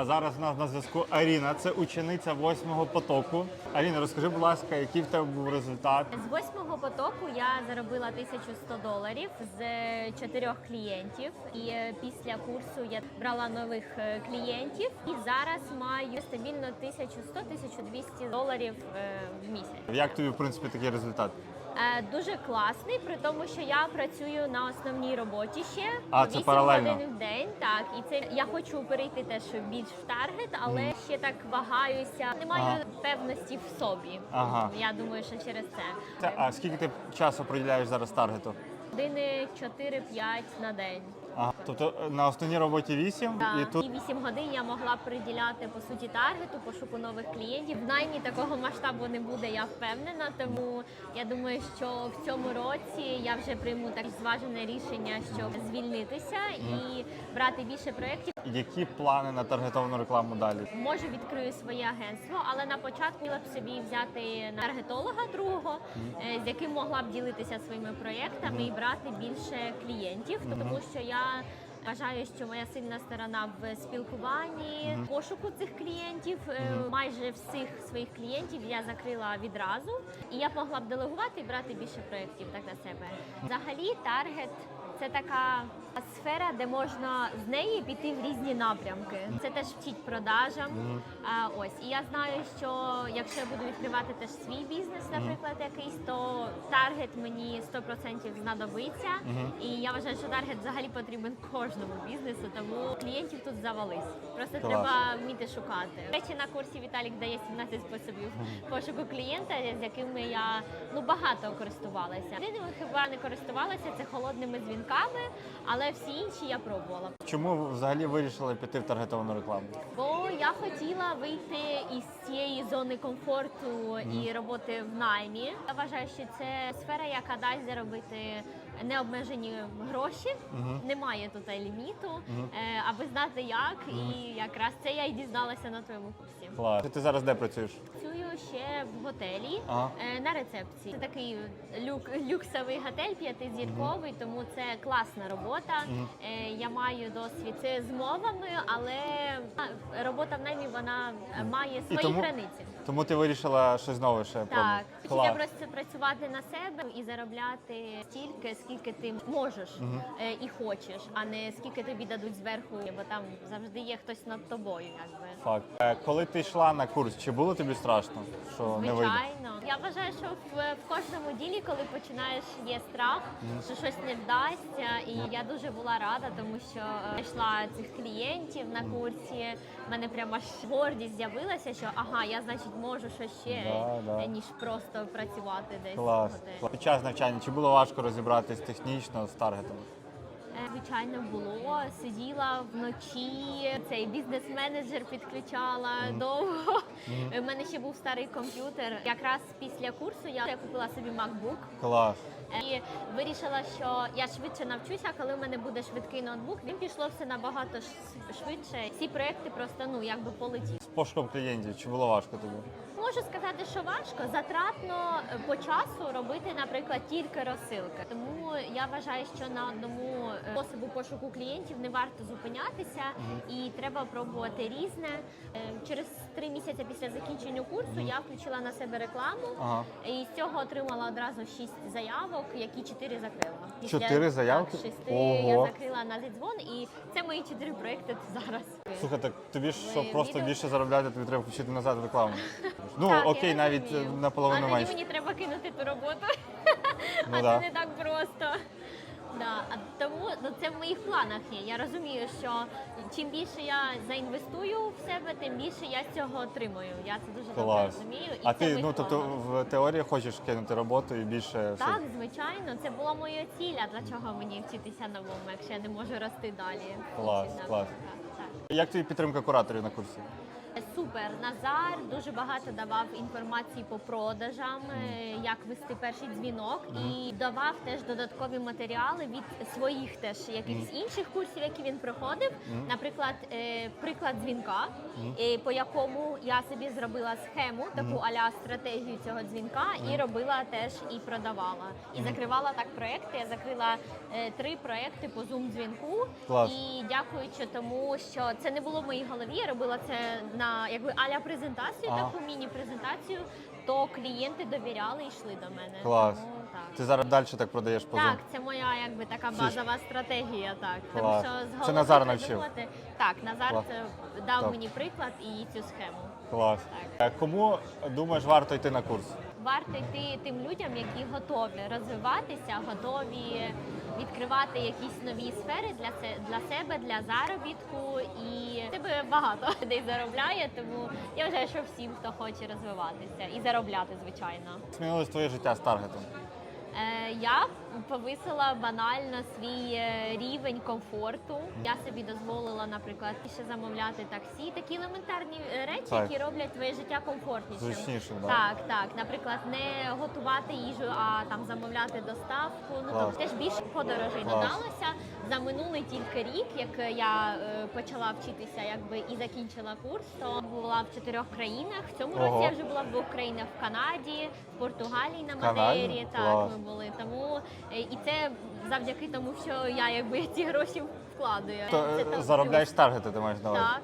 А зараз у нас на зв'язку Аріна, це учениця восьмого потоку. Аріна, розкажи, будь ласка, який в тебе був результат? З восьмого потоку я заробила 1100 доларів з чотирьох клієнтів. І е, після курсу я брала нових е, клієнтів і зараз маю стабільно 1100-1200 доларів е, в місяць. Як тобі, в принципі, такий результат? Е, Дуже класний, при тому, що я працюю на основній роботі ще А, це 8 паралельно? годин в день. Так, і це я хочу перейти теж більш в таргет, але ще так вагаюся. Не маю Ага. певності в собі. Ага. Я думаю, що через це. Це, а скільки ти часу приділяєш зараз таргету? Години 4-5 на день. Ага. Тобто е, на основній роботі 8 Так. і І, тут 8 годин я могла б приділяти по суті таргету, пошуку нових клієнтів. В наймі такого масштабу не буде, я впевнена. Тому я думаю, що в цьому році я вже прийму так зважене рішення, щоб звільнитися і брати більше проєктів. які плани на таргетовану рекламу далі? Може відкрию своє агентство, але на початку я б собі взяти таргетолога другого, е, з яким могла б ділитися своїми проєктами і брати більше клієнтів, тому що я. Вважаю, що моя сильна сторона в спілкуванні, пошуку цих клієнтів. Е, Майже всіх своїх клієнтів я закрила відразу, і я б могла б делегувати і брати більше проєктів так на себе. Взагалі, таргет це така сфера, де можна з неї піти в різні напрямки. Це теж вчить продажам. А, ось і я знаю, що якщо я буду відкривати теж свій бізнес, наприклад, якийсь, то таргет мені 100% знадобиться. І я вважаю, що таргет взагалі потрібен кожному бізнесу, тому клієнтів тут завались. Просто Клас. треба вміти шукати. До Речі, на курсі Віталік дає 17 способів пошуку клієнта, з якими я ну багато користувалася. Єдиними хіба не користувалася це холодними дзвінками, але всі інші я пробувала. Чому взагалі вирішили піти в таргетовану рекламу? Бо я хотіла вийти із цієї зони комфорту і роботи в наймі. Я вважаю, що це сфера, яка дасть заробити необмежені гроші. Немає тут ліміту, е, аби знати як. І якраз це я і дізналася на твоєму курсі. Клас. Ти зараз де працюєш? Працюю ще в готелі Ага. е, на рецепції. Це такий люк, люксовий готель п'ятизірковий, тому це класна робота. Е, я маю досвід це з мовами, але а, робота в наймі вона е, має свої тому- границі. Тому ти вирішила щось нове ще Так, пробувати? хочеться Клас. просто працювати на себе і заробляти стільки, скільки ти можеш е, і хочеш, а не скільки тобі дадуть зверху, бо там завжди є хтось над тобою, якби. Факт. Е, Коли ти йшла на курс, чи було тобі страшно, що не вийде? Звичайно. Я вважаю, що в, в кожному ділі, коли починаєш, є страх, що щось не вдасться. І я дуже була рада, тому що е, знайшла цих клієнтів на курсі. У мене прямо аж гордість з'явилася, що ага, я значить можу щось ще, Да, да. е, ніж просто працювати десь. в Клас. Під час навчання чи було важко розібратись технічно з таргетом? Е, Звичайно, було. Сиділа вночі, цей бізнес-менеджер підключала довго. У мене ще був старий комп'ютер. Якраз після курсу я купила собі MacBook. Клас. І вирішила, що я швидше навчуся, коли в мене буде швидкий ноутбук. Він пішло все набагато швидше. Ці проекти просто ну якби полетіли. З пошуком клієнтів, чи було важко тобі? Можу сказати, що важко затратно е, по часу робити, наприклад, тільки розсилки. Тому я вважаю, що на одному е, способу пошуку клієнтів не варто зупинятися, і треба пробувати різне. Е, Через три місяці після закінчення курсу я включила на себе рекламу. Ага. І з цього отримала одразу шість заявок, які чотири закрила. Чотири заявки? Так, шести Ого. я закрила на зідзвон, і це мої чотири проекти зараз. Слухай, так тобі ж щоб просто відео- більше заробляти, тобі треба включити назад рекламу. Ну Так, я окей, навіть розумію. е, наполовину а тоді менше. мені треба кинути ту роботу. Ну а да. це не так а тому ну, це в моїх планах є. Я розумію, що чим більше я заінвестую в себе, тим більше я з цього отримую. Я це дуже добре Клас. розумію. І А це в ти моїх ну тобто планах. в теорії хочеш кинути роботу і більше Так, все. звичайно, це була моя ціль. А для чого мені вчитися новому, якщо я не можу рости далі? Клас, клас. Так. Як тобі підтримка кураторів на курсі? Супер. Назар дуже багато давав інформації по продажам, е, як вести перший дзвінок, і давав теж додаткові матеріали від своїх теж якихось інших курсів, які він проходив. Наприклад, е, приклад дзвінка, е, по якому я собі зробила схему, таку аля стратегію цього дзвінка, і робила теж і продавала. І закривала так проекти. Я закрила три проекти по зум дзвінку. І дякуючи тому, що це не було в моїй голові, я робила це на якби аля презентацію, Ага. таку міні-презентацію, то клієнти довіряли і йшли до мене. Клас. Тому, так. Ти зараз далі так продаєш по Так, це моя якби така ж- базова стратегія. Так Клас. тому що з Це голови Назар навчив? придумати- Так, Назар Клас. це дав Так. мені приклад і цю схему. Клас. Е, Кому думаєш варто йти на курс? Варто йти тим людям, які готові розвиватися, готові відкривати якісь нові сфери для се- для себе, для заробітку. І багато людей заробляє. Тому я вважаю, що всім, хто хоче розвиватися і заробляти, звичайно. Змінилось твоє життя з таргетом. Е, Я повисила банально свій е, рівень комфорту. Я собі дозволила, наприклад, ще замовляти таксі. Такі елементарні е, речі, Так. які роблять твоє життя комфортнішим. Зручнішим, да. Так, так. Наприклад, не готувати їжу, а там замовляти доставку. Ну Клас. тобто теж більше подорожей Клас. додалося. За минулий тільки рік, як я е, почала вчитися, якби і закінчила курс, то була в чотирьох країнах. В цьому Ого. році я вже була в двох країнах в Канаді, в Португалії на Канаді? Мадейрі. Так, Клас. ми були. Тому е, і це завдяки тому, що я якби ці гроші вкладую. То Це е, там заробляєш таргети, ти маєш на увазі? Так.